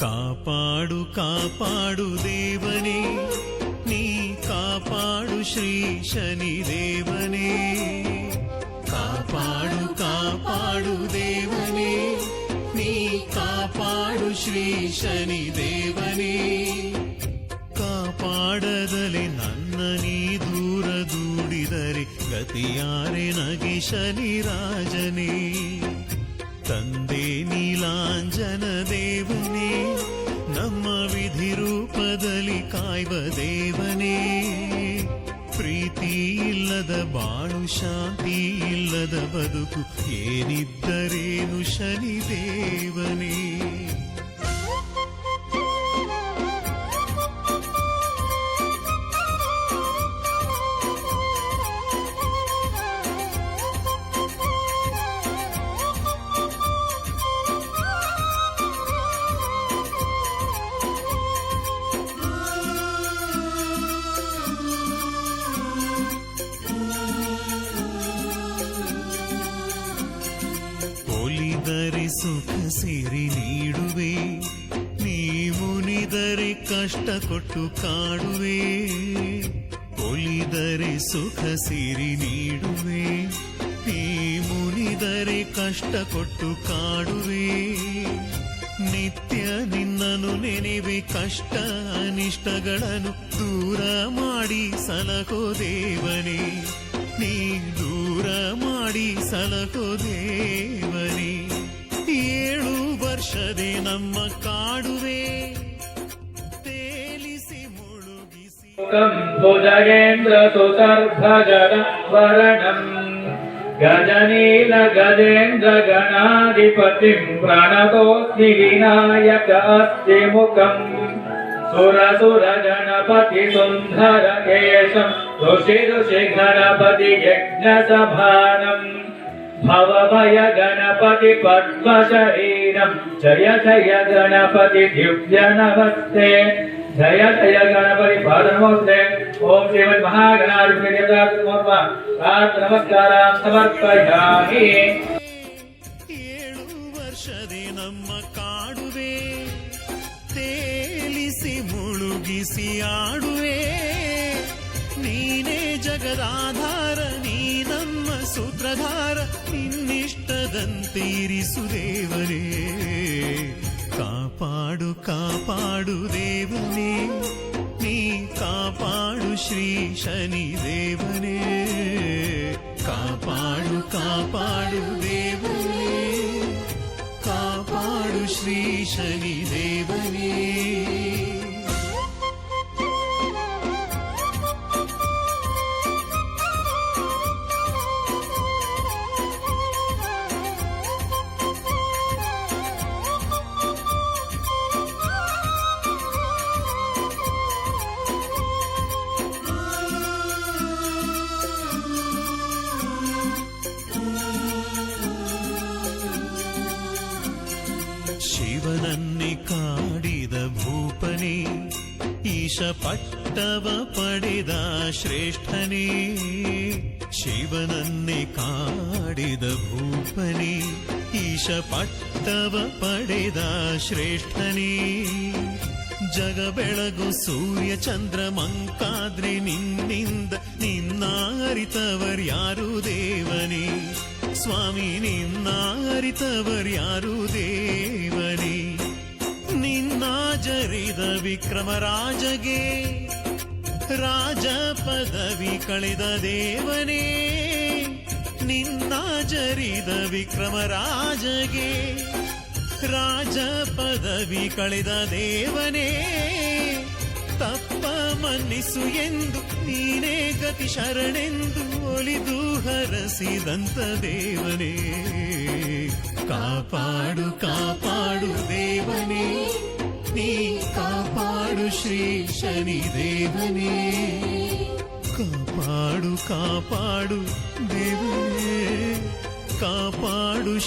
ಕಾಪಾಡು ಕಾಪಾಡು ದೇವನೇ. ನೀ ಕಾಪಾಡು ಶ್ರೀ ಶನಿ ದೇವನೇ ಕಾಪಾಡು ಕಾಪಾಡು ದೇವನೇ. ನೀ ಕಾಪಾಡು ಶ್ರೀ ಶನಿ ದೇವನೇ ಕಾಪಾಡದಲೆ ನನ್ನ ನೀ ದೂರ ದೂಡಿದರೆ ಗತಿಯಾರೆ ನಗೆ ಶನಿ ರಾಜನೇ ಕಾಯ್ವ ದೇವನೇ ಪ್ರೀತಿ ಇಲ್ಲದ ಬಾಳು ಶಾಂತಿ ಇಲ್ಲದ ಬದುಕು ಏನಿದ್ದರೇನು ಶನಿ ದೇವನೇ ಒಲಿದರೆ ಸುಖ ಸಿರಿ ನೀಡುವೆ, ನೀವು ನಿದರೆ ಕಷ್ಟ ಕೊಟ್ಟು ಕಾಡುವೆ, ಒಲಿದರೆ ಸುಖ ಸಿರಿ ನೀಡುವೆ ನೀ ಮುನಿದರೆ ಕಷ್ಟ ಕೊಟ್ಟು ಕಾಡುವೆ. ನಿತ್ಯ ನಿನ್ನನು ನೆನೆವೆ, ಕಷ್ಟ ಅನಿಷ್ಟಗಳನ್ನು ದೂರ ಮಾಡಿ ಸಲಹೋ ದೇವನೇ, ನೀ ದೂರ ಮಾಡಿ ಸಲಹೋ ವರ್ಷದೆ ನಮ್ಮ ಕಾಡುವೆ ತೇಲಿಸಿ ಮುಳುಗಿಸಿ ಭುಜಗೇಂದ್ರ ಸುತರ್ಭಗರಣಂ ಗಜನೀಲ ಗಜೇಂದ್ರ ಗಣಾಧಿಪತಿಂ ಪ್ರಣತೋಸ್ಮಿ ವಿನಾಯಕ ಅಸ್ತಿ ಮುಖಂ ಸುರಸುರ ಗಣಪತಿ ಸುಂದರ ಕೇಶಂ ಋಷಿ ಋಷಿ ಗಣಪತಿ ಯಜ್ಞ ಸಭಾನಂ भवभय गणपति पद्मशरीरम् जय जय गणपति दिव्य नमस्ते जय जय गणपति पाद नमस्ते ओम श्रीमन् महागणाधिपति नमस्कारान् समर्पयामि ಏಳು ವರ್ಷದೆ ನಮ್ಮ ಕಾಡುವೆ ತೇಲಿಸಿ ಮುಳುಗಿಸಿ ಆಡುವೆ ನೀನೇ ಜಗದಾಧಾರ ನೀ ನಮ್ಮ ಸೂತ್ರಧಾರ ನಿನ್ನಿಷ್ಟದಂತೀರಿಸು ದೇವರೇ. ಕಾಪಾಡು ಕಾಪಾಡು ದೇವನೇ, ನೀ ಕಾಪಾಡು ಶ್ರೀ ಶನಿ ದೇವನೇ. ಕಾಪಾಡು ಕಾಪಾಡು ದೇವನೇ, ಕಾಪಾಡು ಶ್ರೀ ಶನಿ ದೇವನೇ. ಈಶ ಪಟ್ಟವ ಪಡೆದ ಶ್ರೇಷ್ಠನೇ, ಶಿವನನ್ನೇ ಕಾಡಿದ ಭೂಪನಿ ಈಶ ಪಟ್ಟವ ಪಡೆದ ಶ್ರೇಷ್ಠನೇ. ಜಗ ಬೆಳಗು ಸೂರ್ಯ ಚಂದ್ರ ಮಂಕಾದ್ರೆ ನಿನ್ನಿಂದ ನಿನ್ನ ಅರಿತವರ್ಯಾರು ದೇವನೇ? ಸ್ವಾಮಿ ನಿನ್ನ ಅರಿತವರ್ಯಾರು ದೇವನೇ? ವಿಕ್ರಮ ವಿಕ್ರಮರಾಜಗೆ ರಾಜ ಪದವಿ ಕಳೆದ ದೇವನೇ ನಿನ್ನ ಜರಿದ ವಿಕ್ರಮರಾಜಗೆ ರಾಜ ಪದವಿ ಕಳೆದ ದೇವನೇ, ತಪ್ಪ ಮನ್ನಿಸು ಎಂದು, ನೀನೇ ಗತಿ ಶರಣೆಂದು ಒಲಿದು ಹರಸಿದಂತ ದೇವನೇ. ಕಾಪಾಡು ಕಾಪಾಡು ದೇವನೇ. ಕಾಪಾಡು ಶ್ರೀ ಶನಿ ದೇವನೇ ಕಾಪಾಡು ಕಾಪಾಡು ದೇವನೇ ಕಾಪಾಡು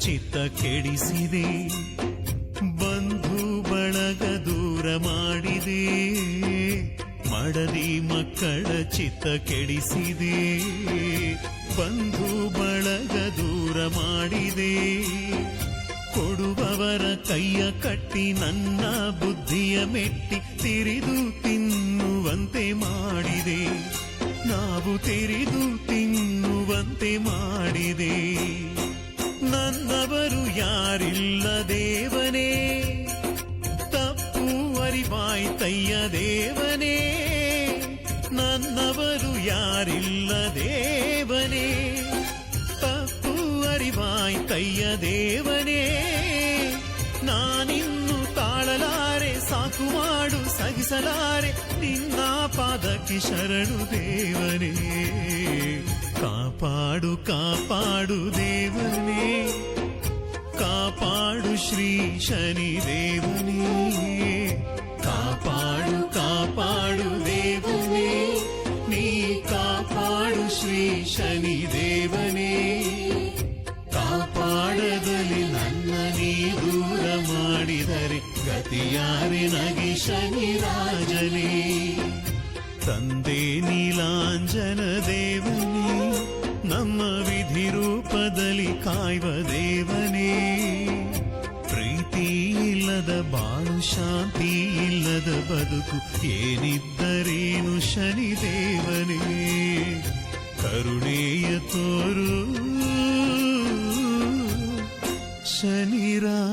ಚಿತ್ತ ಕೆಡಿಸಿದೆ. ಬಂಧು ಬಳಗ ದೂರ ಮಾಡಿದೆ. ಮಡದಿ ಮಕ್ಕಳ ಚಿತ್ತ ಕೆಡಿಸಿದೆ. ಬಂಧು ಬಳಗ ದೂರ ಮಾಡಿದೆ. ಕೊಡುವವರ ಕೈಯ ಕಟ್ಟಿ ನನ್ನ ಬುದ್ಧಿಯ ಮೆಟ್ಟಿ ತಿರಿದು ತಿನ್ನುವಂತೆ ಮಾಡಿದೆ. ನಾವು ತಿರಿದು ತಿನ್ನುವಂತೆ ಮಾಡಿದೆ. ನನ್ನವರು ಯಾರಿಲ್ಲ ದೇವನೇ? ತಪ್ಪು ಅರಿವಾಯ್ತಯ್ಯ ದೇವನೇ? ನನ್ನವರು ಯಾರಿಲ್ಲ ದೇವನೇ? ತಪ್ಪು ಅರಿವಾಯ್ತಯ್ಯ ದೇವನೇ? ನಾನಿನ್ನು ತಾಳಲಾರೆ, ಸಾಕು ಮಾಡು, ಸಹಿಸಲಾರೆ, ನಿನ್ನ ಪಾದಕ್ಕೆ ಶರಣು ದೇವನೇ. ಕಾಪಾಡು ಕಾಪಾಡು ದೇವನೇ ಕಾಪಾಡು ಶ್ರೀ ಶನಿ ದೇವನೇ ಕಾಪಾಡು ಕಾಪಾಡು ದೇವನೇ ನೀ ಕಾಪಾಡು ಶ್ರೀ ಶನಿ ರೂಪದಲ್ಲಿ ಕಾಯುವ ದೇವನೇ. ಪ್ರೀತಿ ಇಲ್ಲದ ಬಾಳು ಶಾಂತಿ ಇಲ್ಲದ ಬದುಕು, ಏನಿದ್ದರೇನು ಶನಿ ದೇವನೇ ಕರುಣೆಯ ತೋರು ಶನಿ ರಾಜನೇ